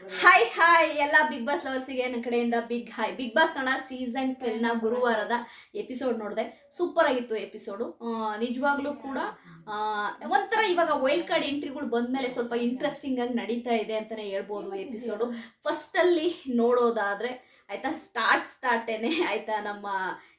Hi hi ಎಲ್ಲ big boss ಲವರ್ಸಿಗೆ ನನ್ನ ಕಡೆಯಿಂದ ಬಿಗ್ ಹಾಯ್ ಬಿಗ್ ಬಾಸ್ ಕಣ ಸೀಸನ್ ಟ್ವೆಲ್ನ ಗುರುವಾರದ ಎಪಿಸೋಡ್ ನೋಡಿದೆ. ಸೂಪರ್ ಆಗಿತ್ತು ಎಪಿಸೋಡು ನಿಜವಾಗ್ಲೂ ಕೂಡ ಒಂಥರ ಇವಾಗ ವೈಲ್ಡ್ ಕಾರ್ಡ್ ಎಂಟ್ರಿಗಳು ಬಂದ್ಮೇಲೆ ಸ್ವಲ್ಪ ಇಂಟ್ರೆಸ್ಟಿಂಗ್ ಆಗಿ ನಡೀತಾ ಇದೆ ಅಂತಾನೆ ಹೇಳ್ಬೋದು ಎಪಿಸೋಡು ಫಸ್ಟ್ ಅಲ್ಲಿ ನೋಡೋದಾದ್ರೆ ಆಯ್ತಾ ಸ್ಟಾರ್ಟ್ ಸ್ಟಾರ್ಟೇನೆ ಆಯ್ತಾ ನಮ್ಮ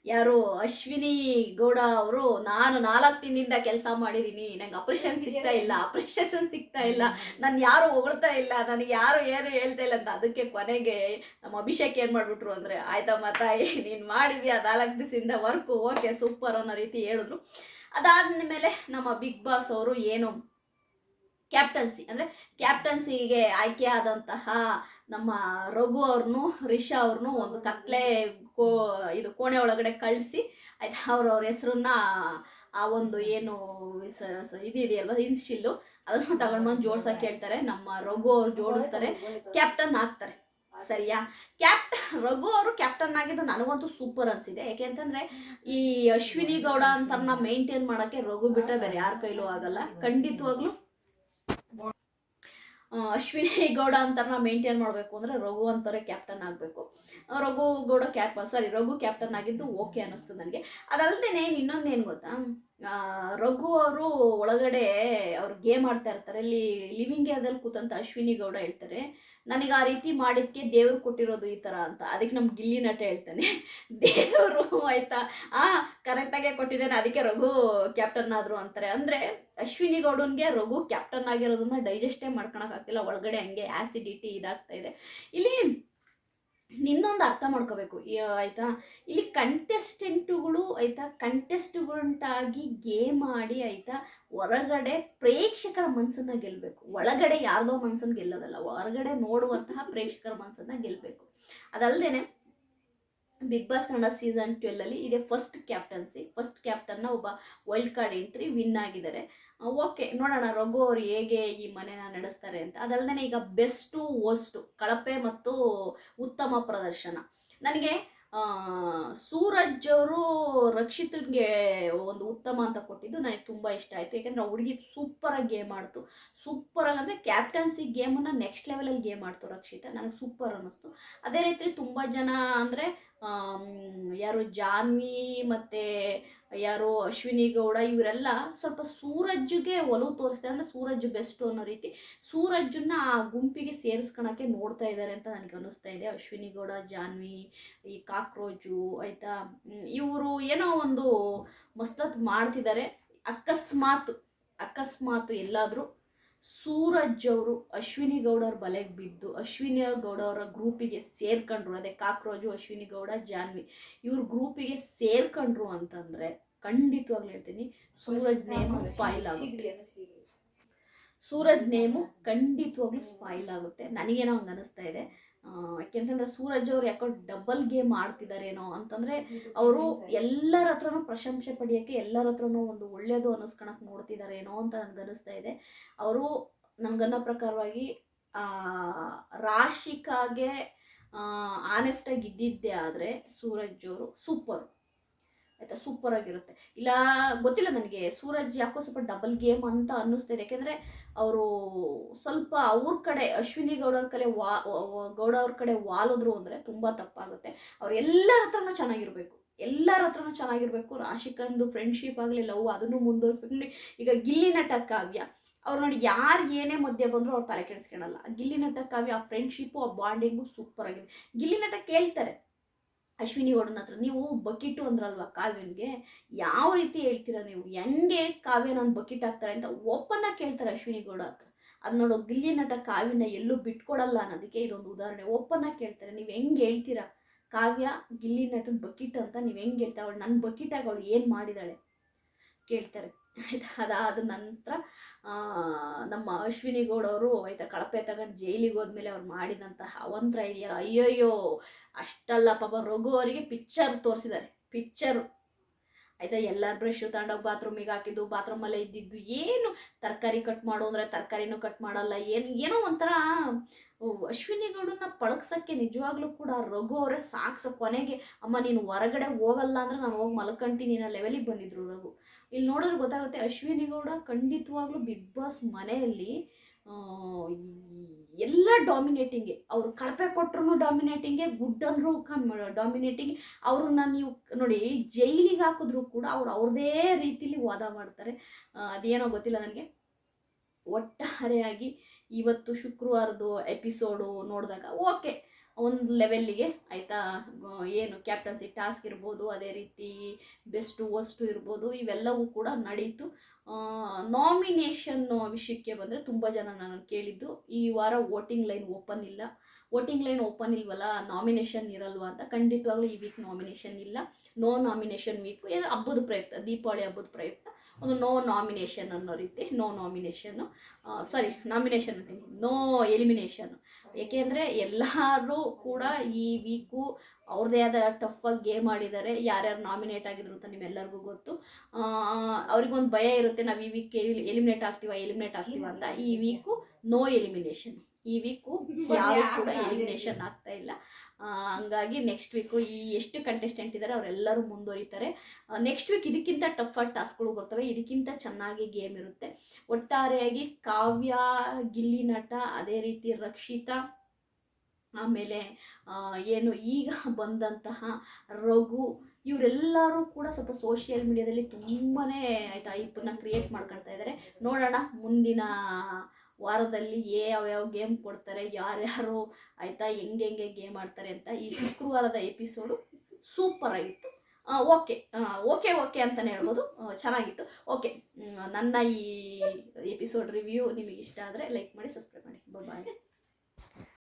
ಯಾರು ಅಶ್ವಿನಿ ಗೌಡ ಅವರು ನಾನು ನಾಲ್ಕು ದಿನದಿಂದ ಕೆಲಸ ಮಾಡಿದ್ದೀನಿ ನಂಗೆ ಅಪ್ರಿಷನ್ ಸಿಗ್ತಾ ಇಲ್ಲ ಅಪ್ರಿಷಿಯೇಷನ್ ಸಿಗ್ತಾ ಇಲ್ಲ ನಾನು ಯಾರು ಹೊಗಳ್ತಾ ಇಲ್ಲ ನನಗೆ ಯಾರು ಏನು ಹೇಳ್ತಾ ಇಲ್ಲ ಅಂತ ಅದಕ್ಕೆ ಕೊನೆಗೆ ನಮ್ಮ ಅಭಿಷೇಕ್ ಏನು ಮಾಡ್ಬಿಟ್ರು ಅಂದರೆ ಆಯಿತಾ ಮತ್ತಾಯಿ ನೀನು ಮಾಡಿದ್ಯಾ ನಾಲ್ಕು ದಿವಸದಿಂದ ವರ್ಕು ಓಕೆ ಸೂಪರ್ ಅನ್ನೋ ರೀತಿ ಹೇಳಿದ್ರು. ಅದಾದ್ಮೇಲೆ ನಮ್ಮ ಬಿಗ್ ಬಾಸ್ ಅವರು ಏನು ಕ್ಯಾಪ್ಟನ್ಸಿ ಅಂದರೆ ಕ್ಯಾಪ್ಟನ್ಸಿಗೆ ಆಯ್ಕೆ ಆದಂತಹ ನಮ್ಮ ರಘು ಅವ್ರನ್ನು ರಿಷಾ ಅವ್ರನ್ನು ಒಂದು ಕತ್ಲೆ ಕೋ ಇದು ಕೋಣೆ ಒಳಗಡೆ ಕಳಿಸಿ ಆಯ್ತಾ ಅವ್ರವ್ರ ಅವ್ರ ಹೆಸರನ್ನ ಆ ಒಂದು ಏನು ಇದೆಯಲ್ವ ಇನ್ಸ್ಟಿಲ್ಲು ಅದನ್ನು ತಗೊಂಡ್ಬಂದು ಜೋಡ್ಸಕ್ಕೆ ಹೇಳ್ತಾರೆ. ನಮ್ಮ ರಘು ಅವ್ರು ಜೋಡಿಸ್ತಾರೆ. ಕ್ಯಾಪ್ಟನ್ ಆಗ್ತಾರೆ. ಸರಿಯಾ? ಕ್ಯಾಪ್ಟನ್ ರಘು ಅವರು ಕ್ಯಾಪ್ಟನ್ ಆಗಿದ್ದು ನನಗಂತೂ ಸೂಪರ್ ಅನ್ಸಿದೆ. ಯಾಕೆ ಅಂತಂದ್ರೆ ಈ ಅಶ್ವಿನಿ ಗೌಡ ಅಂತನ್ನ ಮೇಂಟೈನ್ ಮಾಡಕ್ಕೆ ರಘು ಬಿಟ್ರೆ ಬೇರೆ ಯಾರ ಕೈಲೂ ಆಗಲ್ಲ. ಖಂಡಿತವಾಗ್ಲೂ ಅಶ್ವಿನಿ ಗೌಡ ಅಂತಾರನ್ನ ಮೇಂಟೈನ್ ಮಾಡಬೇಕು ಅಂದರೆ ರಘು ಅಂತಾರೆ ಕ್ಯಾಪ್ಟನ್ ಆಗಬೇಕು. Raghu Gowda cap sorry Raghu captain ಆಗಿದ್ದು ಓಕೆ ಅನ್ನಿಸ್ತು ನನಗೆ. ಅದಲ್ಲದೆ ಇನ್ನೊಂದು ಏನು ಗೊತ್ತಾ? ರಘು ಅವರು ಒಳಗಡೆ ಅವ್ರು ಗೇಮ್ ಆಡ್ತಾ ಇರ್ತಾರೆ. ಇಲ್ಲಿ ಲಿವಿಂಗ್ ಏರ್ದಲ್ಲಿ ಕೂತಂತ ಅಶ್ವಿನಿ ಗೌಡ ಹೇಳ್ತಾರೆ, ನನಗೆ ಆ ರೀತಿ ಮಾಡಿದ್ಕೆ ದೇವ್ರು ಕೊಟ್ಟಿರೋದು ಈ ಥರ ಅಂತ. ಅದಕ್ಕೆ ನಮ್ಮ ಗಿಲ್ಲಿ ನಟ ಹೇಳ್ತಾನೆ. ದೇವರು ಆಯ್ತಾ? ಆ ಕರೆಕ್ಟಾಗೆ ಕೊಟ್ಟಿದ್ದೇನೆ. ಅದಕ್ಕೆ ರಘು ಕ್ಯಾಪ್ಟನ್ ಆದ್ರು ಅಂತಾರೆ. ಅಂದರೆ ಅಶ್ವಿನಿ ಗೌಡನ್ಗೆ ರಘು ಕ್ಯಾಪ್ಟನ್ ಆಗಿರೋದನ್ನ ಡೈಜೆಸ್ಟೇ ಮಾಡ್ಕೊಳಕ್ಕಾಗ್ತಿಲ್ಲ ಒಳಗಡೆ ಹಂಗೆ ಆ್ಯಸಿಡಿಟಿ ಇದಾಗ್ತಾ ಇದೆ. ಇಲ್ಲಿ ಇನ್ನೊಂದು ಅರ್ಥ ಮಾಡ್ಕೋಬೇಕು. ಆಯ್ತಾ? ಇಲ್ಲಿ ಕಂಟೆಸ್ಟೆಂಟುಗಳು ಆಯ್ತಾ? ಆಗಿ ಗೇಮ್ ಆಡಿ, ಆಯ್ತಾ? ಹೊರಗಡೆ ಪ್ರೇಕ್ಷಕರ ಮನಸ್ಸನ್ನು ಗೆಲ್ಲಬೇಕು ಒಳಗಡೆ ಯಾರ್ದೋ ಮನ್ಸನ್ನ ಗೆಲ್ಲೋದಲ್ಲ, ಹೊರಗಡೆ ನೋಡುವಂತಹ ಪ್ರೇಕ್ಷಕರ ಮನಸ್ಸನ್ನು ಗೆಲ್ಲಬೇಕು ಅದಲ್ಲದೆ ಬಿಗ್ ಬಾಸ್ ಕನ್ನಡ ಸೀಸನ್ ಟ್ವೆಲ್ಲಲ್ಲಿ ಇದೆ ಫಸ್ಟ್ ಕ್ಯಾಪ್ಟನ್ಸಿ ಫಸ್ಟ್ ಕ್ಯಾಪ್ಟನ್ನ ಒಬ್ಬ ವೈಲ್ಡ್ ಕಾರ್ಡ್ ಎಂಟ್ರಿ ವಿನ್ ಆಗಿದ್ದಾರೆ. ಓಕೆ ನೋಡೋಣ ರಘು ಅವ್ರು ಹೇಗೆ ಈ ಮನೆನ ನಡೆಸ್ತಾರೆ ಅಂತ. ಅದಲ್ಲದೆ ಈಗ ಬೆಸ್ಟು ವರ್ಸ್ಟು ಕಳಪೆ ಮತ್ತು ಉತ್ತಮ ಪ್ರದರ್ಶನ. ನನಗೆ ಸೂರಜ್ ಅವರು ರಕ್ಷಿತ್ಗೆ ಒಂದು ಉತ್ತಮ ಅಂತ ಕೊಟ್ಟಿದ್ದು ನನಗೆ ತುಂಬ ಇಷ್ಟ ಆಯಿತು. ಯಾಕೆಂದರೆ ಹುಡುಗಿ ಸೂಪರಾಗಿ ಗೇಮ್ ಆಡ್ತು. ಸೂಪರಾಗಿ ಅಂದರೆ ಕ್ಯಾಪ್ಟನ್ಸಿ ಗೇಮನ್ನು ನೆಕ್ಸ್ಟ್ ಲೆವೆಲಲ್ಲಿ ಗೇಮ್ ಆಡ್ತು ರಕ್ಷಿತ. ನನಗೆ ಸೂಪರ್ ಅನ್ನಿಸ್ತು. ಅದೇ ರೀತಿ ತುಂಬ ಜನ ಅಂದರೆ ಯಾರು ಜಾನ್ವಿ ಮತ್ತು ಯಾರು ಅಶ್ವಿನಿ ಗೌಡ ಇವರೆಲ್ಲ ಸ್ವಲ್ಪ ಸೂರಜ್ಗೆ ಒಲವು ತೋರಿಸ್ತಾರೆ. ಅಂದರೆ ಸೂರಜ್ ಬೆಸ್ಟ್ ಅನ್ನೋ ರೀತಿ. ಸೂರಜ್ಜನ್ನ ಆ ಗುಂಪಿಗೆ ಸೇರಿಸ್ಕೊಳಕ್ಕೆ ನೋಡ್ತಾ ಇದ್ದಾರೆ ಅಂತ ನನಗೆ ಅನಿಸ್ತಾ ಇದೆ. ಅಶ್ವಿನಿ ಗೌಡ, ಜಾನ್ವಿ, ಈ ಕಾಕ್ರೋಜು ಆಯ್ತಾ? ಇವರು ಏನೋ ಒಂದು ಮಸ್ತತ್ ಮಾಡ್ತಿದ್ದಾರೆ ಅಕಸ್ಮಾತ್ ಅಕಸ್ಮಾತ್ ಎಲ್ಲಾದರೂ ಸೂರಜ್ ಅವರು ಅಶ್ವಿನಿ ಗೌಡ ಅವ್ರ ಬಲೆಗೆ ಬಿದ್ದು, ಅಶ್ವಿನಿ ಗೌಡ ಅವರ ಗ್ರೂಪಿಗೆ ಸೇರ್ಕೊಂಡ್ರು. ಅದೇ ಕಾಕ್ರೋಜು ಅಶ್ವಿನಿ ಗೌಡ, ಜಾನ್ವಿ. ಇವ್ರ ಗ್ರೂಪಿಗೆ ಸೇರ್ಕೊಂಡ್ರು ಅಂತಂದ್ರೆ ಖಂಡಿತವಾಗ್ಲೂ ಹೇಳ್ತೀನಿ, ಸೂರಜ್ ನೇಮು ಸ್ಪಾಯಿಲ್ ಆಗುತ್ತೆ. ಸೂರಜ್ ನೇಮು ಖಂಡಿತವಾಗ್ಲೂ ಸ್ಪಾಯಿಲ್ ಆಗುತ್ತೆ. ನನಗೇನೋ ಹಂಗೆ ಅನಿಸ್ತಾ ಇದೆ. ಯಾಕೆಂತಂದ್ರೆ ಸೂರಜ್ ಅವ್ರು ಯಾಕೋ ಡಬಲ್ ಗೇಮ್ ಆಡ್ತಿದಾರೇನೋ ಅಂತಂದ್ರೆ ಅವರು ಎಲ್ಲರ ಹತ್ರನು ಪ್ರಶಂಸೆ ಪಡೆಯೋಕ್ಕೆ ಎಲ್ಲರ ಹತ್ರನೂ ಒಂದು ಒಳ್ಳೆಯದು ಅನ್ನಿಸ್ಕೊಳಕ್ಕೆ ನೋಡ್ತಿದಾರೇನೋ ಅಂತ ನನ್ಗನಿಸ್ತಾ ಇದೆ. ಅವರು ನನ್ಗನ್ನೋ ಪ್ರಕಾರವಾಗಿ ಆ, ರಾಶಿಕಾಗೆ ಆನೆಸ್ಟಾಗಿ ಇದ್ದಿದ್ದೇ ಆದರೆ ಸೂರಜ್ ಅವರು ಸೂಪರ್ ಆಯಿತಾ? ಸೂಪರ್ ಆಗಿರುತ್ತೆ. ಇಲ್ಲ, ಗೊತ್ತಿಲ್ಲ ನನಗೆ. ಸೂರಜ್ ಯಾಕೋ ಸ್ವಲ್ಪ ಡಬಲ್ ಗೇಮ್ ಅಂತ ಅನ್ನಿಸ್ತಾ ಇದೆ. ಯಾಕೆಂದರೆ ಅವರು ಸ್ವಲ್ಪ ಅವ್ರ ಕಡೆ, ಅಶ್ವಿನಿ ಗೌಡವ್ರ ಕಡೆ ವಾ ಗೌಡ ಅವ್ರ ಕಡೆ ವಾಲಿದ್ರು ಅಂದರೆ ತುಂಬ ತಪ್ಪಾಗುತ್ತೆ. ಅವ್ರು ಎಲ್ಲರ ಹತ್ರನೂ ಚೆನ್ನಾಗಿರಬೇಕು. ಎಲ್ಲರ ಹತ್ರನೂ ಚೆನ್ನಾಗಿರಬೇಕು. ರಾಶಿಕಂದು ಫ್ರೆಂಡ್ಶಿಪ್ ಆಗಲಿ ಲವ್ ಅದನ್ನು ಮುಂದುವರಿಸ್ಬೇಕು ನೋಡಿ ಈಗ ಗಿಲ್ಲಿ ನಟ ಕಾವ್ಯ. ಅವ್ರು ನೋಡಿ ಯಾರು ಏನೇ ಮಧ್ಯೆ ಬಂದರೂ ಅವ್ರು ತಲೆ ಕೆಡಿಸ್ಕೊಳಲ್ಲ. ಗಿಲ್ಲಿ ನಟ ಕಾವ್ಯ, ಆ ಫ್ರೆಂಡ್ಶಿಪ್ಪು ಆ ಬಾಂಡಿಂಗು ಸೂಪರ್ ಆಗಿದೆ. ಗಿಲ್ಲಿ ನಟ ಕೇಳ್ತಾರೆ. ಅಶ್ವಿನಿ ಗೌಡನ ಹತ್ರ. ನೀವು ಬಕೆಟು ಅಂದ್ರಲ್ವಾ ಕಾವ್ಯನ್ಗೆ? ಯಾವ ರೀತಿ ಹೇಳ್ತೀರಾ ನೀವು? ಹೆಂಗೆ ಕಾವ್ಯ ನಾನು ಬಕೆಟ್ ಹಾಕ್ತಾರೆ ಅಂತ ಆಗಿ ಕೇಳ್ತಾರೆ ಅಶ್ವಿನಿ ಗೌಡ ಹತ್ರ. ಅದು ನೋಡೋ, ಗಿಲ್ಲಿ ನಟ ಕಾವ್ಯನ ಎಲ್ಲೂ ಬಿಟ್ಕೊಡಲ್ಲ ಅನ್ನೋದಕ್ಕೆ ಇದೊಂದು ಉದಾಹರಣೆ. ಆಗಿ ಕೇಳ್ತಾರೆ, ನೀವು ಹೆಂಗೆ ಹೇಳ್ತೀರಾ? ಕಾವ್ಯ, ಗಿಲ್ಲಿ ನಟನ ಬಕೆಟ್ ಅಂತ ನೀವು ಹೆಂಗೆ ಹೇಳ್ತಾ ಅವಳು ನನ್ನ ಬಕೆಟಾಗಿ ಅವಳು ಏನು ಮಾಡಿದಾಳೆ? ಕೇಳ್ತಾರೆ. ಆಯ್ತಾ ಅದಾದ ನಂತರ ನಮ್ಮ ಅಶ್ವಿನಿ ಗೌಡ ಅವರು ಆಯ್ತಾ ಕಳಪೆ ತಗೊಂಡು ಜೈಲಿಗೆ ಹೋದ್ಮೇಲೆ ಅವ್ರು ಮಾಡಿದಂತಹ ಅವಂತರ ಇದೆಯಲ್ಲ, ಅಯ್ಯಯ್ಯೋ ಅಷ್ಟಲ್ಲ ಪಾಪ ರಘು ಅವರಿಗೆ ಪಿಕ್ಚರ್ ತೋರಿಸಿದ್ದಾರೆ. ಪಿಕ್ಚರು ಆಯ್ತಾ ಎಲ್ಲರ ಬ್ರಷ್ ತಗೊಂಡೋಗಿ ಬಾತ್ರೂಮಿಗೆ ಹಾಕಿದ್ದು ಬಾತ್ರೂಮಲ್ಲೇ ಇದ್ದಿದ್ದು ಏನು ತರಕಾರಿ ಕಟ್ ಮಾಡು ಅಂದರೆ ತರಕಾರಿನೂ ಕಟ್ ಮಾಡಲ್ಲ ಏನು ಏನೋ ಒಂಥರ ಓ, ಅಶ್ವಿನಿ ಗೌಡನ್ನ ಪಳಗ್ಸಕ್ಕೆ ನಿಜವಾಗ್ಲೂ ಕೂಡ ರಘು ಅವರೇ ಸಾಕ್ಸ. ಕೊನೆಗೆ ಅಮ್ಮ ನೀನು ಹೊರಗಡೆ ಹೋಗಲ್ಲ ಅಂದ್ರೆ ನಾನು ಹೋಗಿ ಮಲ್ಕೊಂತೀನಿ ಅನ್ನೋ ಲೆವೆಲಿಗೆ ಬಂದಿದ್ರು ರಘು. ಇಲ್ಲಿ ನೋಡಿದ್ರೆ ಗೊತ್ತಾಗುತ್ತೆ ಅಶ್ವಿನಿ ಗೌಡ ಖಂಡಿತವಾಗ್ಲೂ ಬಿಗ್ ಬಾಸ್ ಮನೆಯಲ್ಲಿ ಆ, ಎಲ್ಲ ಡಾಮಿನೇಟಿಂಗೆ ಅವರು ಕಳಪೆ ಕೊಟ್ಟರು ಡಾಮಿನೇಟಿಂಗೆ ಗುಡ್ ಅಂದರೂ ಡಾಮಿನೇಟಿಂಗ್ ಅವ್ರನ್ನ ನೀವು ನೋಡಿ, ಜೈಲಿಗೆ ಹಾಕಿದ್ರು ಕೂಡ ಅವ್ರು ಅವ್ರದೇ ರೀತಿಲಿ ವಾದ ಮಾಡ್ತಾರೆ. ಅದೇನೋ ಗೊತ್ತಿಲ್ಲ ನನಗೆ. ಒಟ್ಟಾರೆಯಾಗಿ ಇವತ್ತು ಶುಕ್ರವಾರದ್ದು ಎಪಿಸೋಡು ನೋಡಿದಾಗ, ಓಕೆ. ಒಂದು ಲೆವೆಲ್ಲಿಗೆ ಆಯಿತಾ? ಏನು ಕ್ಯಾಪ್ಟನ್ಸಿ ಟಾಸ್ಕ್ ಇರ್ಬೋದು, ಅದೇ ರೀತಿ ಬೆಸ್ಟು ವರ್ಸ್ಟು ಇರ್ಬೋದು, ಇವೆಲ್ಲವೂ ಕೂಡ ನಡೀತು. ನಾಮಿನೇಷನ್ ವಿಷಯಕ್ಕೆ ಬಂದರೆ ತುಂಬ ಜನ ನಾನು ಕೇಳಿದ್ದು, ಈ ವಾರ ವೋಟಿಂಗ್ ಲೈನ್ ಓಪನ್ ಇಲ್ಲ. ವೋಟಿಂಗ್ ಲೈನ್ ಓಪನ್ ಇಲ್ವಲ್ಲ ನಾಮಿನೇಷನ್ ಇರಲ್ವಾ ಅಂತ ಖಂಡಿತವಾಗ್ಲೂ ಈ ವೀಕ್ ನಾಮಿನೇಷನ್ ಇಲ್ಲ. ನೋ ನಾಮಿನೇಷನ್ ವೀಕು ಏನು ಹಬ್ಬದ ಪ್ರಯುಕ್ತ, ದೀಪಾವಳಿ ಹಬ್ಬದ ಪ್ರಯುಕ್ತ, ಒಂದು ನೋ ನಾಮಿನೇಷನ್ ಅನ್ನೋ ರೀತಿ ನೋ ನಾಮಿನೇಷನ್ನು ಸಾರಿ ನಾಮಿನೇಷನ್ ಅಂತೀನಿ. ನೋ ಎಲಿಮಿನೇಷನ್ ಏಕೆಂದರೆ ಎಲ್ಲರೂ ಕೂಡ ಈ ವೀಕು ಅವ್ರದ್ದೇ ಆದ ಟಫಾಗಿ ಗೇಮ್ ಆಡಿದ್ದಾರೆ. ಯಾರ್ಯಾರು ನಾಮಿನೇಟ್ ಆಗಿದ್ರು ಅಂತ ನಿಮ್ಮೆಲ್ಲರಿಗೂ ಗೊತ್ತು. ಆ, ಅವ್ರಿಗೊಂದು ಭಯ ಇರುತ್ತೆ ನಾವು ಈ ವೀಕ್ ಎಲಿಮಿನೇಟ್ ಆಗ್ತೀವ ಎಲಿಮಿನೇಟ್ ಆಗ್ತೀವ ಅಂತ. ಈ ವೀಕು ನೋ ಎಲಿಮಿನೇಷನ್ ಈ ವೀಕು ಯಾರು ಕೂಡ ಎಲಿಮಿನೇಷನ್ ಆಗ್ತಾ ಇಲ್ಲ. ಹಂಗಾಗಿ ನೆಕ್ಸ್ಟ್ ವೀಕು ಈ ಎಷ್ಟು ಕಂಟೆಸ್ಟೆಂಟ್ ಇದ್ದಾರೆ ಅವರೆಲ್ಲರೂ ಮುಂದುವರಿತಾರೆ. ನೆಕ್ಸ್ಟ್ ವೀಕ್ ಇದಕ್ಕಿಂತ ಟಫ್ ಟಾಸ್ಕ್ಗಳು ಬರ್ತವೆ. ಇದಕ್ಕಿಂತ ಚೆನ್ನಾಗಿ ಗೇಮ್ ಇರುತ್ತೆ. ಒಟ್ಟಾರೆಯಾಗಿ ಕಾವ್ಯ ಗಿಲ್ಲಿ ನಟ ಅದೇ ರೀತಿ ರಕ್ಷಿತಾ ಆಮೇಲೆ ಏನು ಈಗ ಬಂದಂತಹ ರಘು, ಇವರೆಲ್ಲರೂ ಕೂಡ ಸ್ವಲ್ಪ ಸೋಷಿಯಲ್ ಮೀಡಿಯಾದಲ್ಲಿ ತುಂಬಾ ಆಯಿತಾ ಐಪನ್ನ ಕ್ರಿಯೇಟ್ ಮಾಡ್ಕೊಳ್ತಾ ಇದ್ದಾರೆ ನೋಡೋಣ, ಮುಂದಿನ ವಾರದಲ್ಲಿ ಯಾವ್ಯಾವ ಗೇಮ್ ಕೊಡ್ತಾರೆ, ಯಾರ್ಯಾರು ಆಯಿತಾ, ಹೆಂಗೆ ಹೆಂಗೆ ಗೇಮ್ ಆಡ್ತಾರೆ ಅಂತ ಈ ಶುಕ್ರವಾರದ ಎಪಿಸೋಡು ಸೂಪರ್ ಆಗಿತ್ತು. ಓಕೆ ಓಕೆ ಓಕೆ ಅಂತಲೇ ಹೇಳ್ಬೋದು. ಚೆನ್ನಾಗಿತ್ತು. ಓಕೆ ನನ್ನ ಈ ಎಪಿಸೋಡ್ ರಿವ್ಯೂ ನಿಮಗೆ ಇಷ್ಟ ಆದರೆ ಲೈಕ್ ಮಾಡಿ ಸಬ್ಸ್ಕ್ರೈಬ್ ಮಾಡಿ. ಬಾಯ್